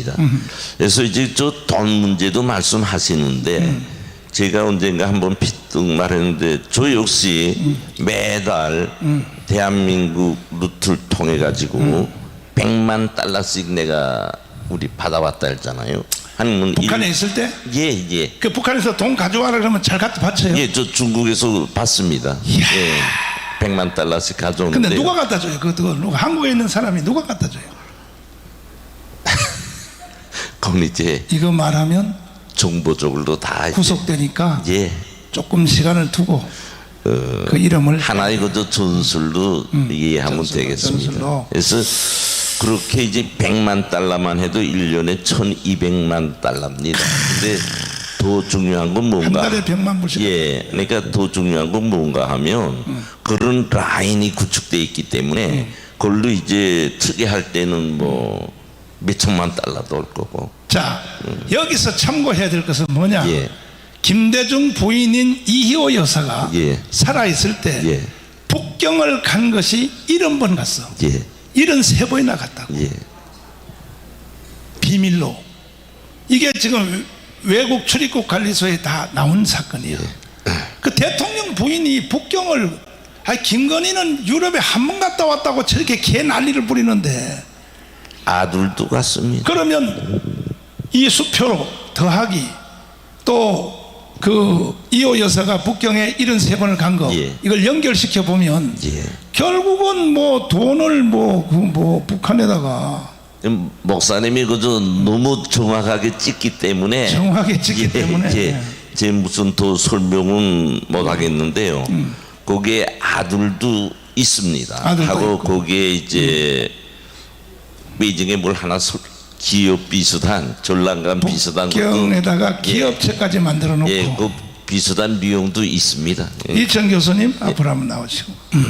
있습니다. 그래서 이제 저 돈 문제도 말씀하시는데 제가 언젠가 한번 피뚝 말했는데 저 역시 매달 대한민국 루트를 통해 가지고 100만 달러씩 내가 우리 받아왔다 했잖아요. 한문 북한에 있을 때그 예, 예. 북한에서 돈 가져와라 그러면 잘 갖다 바쳐요. 예, 저 중국에서 받습니다. 이야. 예. 100만 달러씩 가져오는데 근데 누가 갖다 줘요? 그 그거 누가 한국에 있는 사람이 누가 갖다 줘요? 이제 이거 말하면 정보적으로 다 이제 구속되니까 예. 조금 시간을 두고 그 이름을 하나의 그저 전술로 이해하면 음. 전술로, 되겠습니다. 전술로. 그래서 그렇게 이제 100만 달러만 해도 1년에 1200만 달러입니다. 근데 더 중요한 건 한 뭔가 달에 100만 불씩 예, 그러니까 더 중요한 건 뭔가 하면 그런 라인이 구축돼 있기 때문에 그걸로 이제 특이할 때는 뭐 몇 천만 달러도 올 거고. 자 여기서 참고해야 될 것은 뭐냐? 예. 김대중 부인인 이희호 여사가 예. 살아 있을 때 예. 북경을 간 것이 70번 갔어. 예, 73번이나 갔다고. 예, 비밀로. 이게 지금 외국 출입국 관리소에 다 나온 사건이에요. 그 대통령 부인이 북경을 아 김건희는 유럽에 한 번 갔다 왔다고 저렇게 개 난리를 부리는데 아들도 갔습니다. 그러면 이 수표로 더하기 또 그 이호 여사가 북경에 73번을 간거 예. 이걸 연결시켜 보면 예. 결국은 뭐 돈을 뭐그뭐 북한에다가 목사님이 그저 너무 정확하게 찍기 때문에 정확하게 찍기 때문에. 예, 제 무슨 더 설명은 못 하겠는데요. 거기에 아들도 있습니다. 아들도 하고 있고. 거기에 이제 베이징에 뭘 하나 설- 기업 비슷한 전란간 비슷한 것도 북경에다가 기업체까지 만들어 놓고 예, 그 비슷한 비용도 있습니다. 예. 이천 교수님 앞으로 한번 나오시고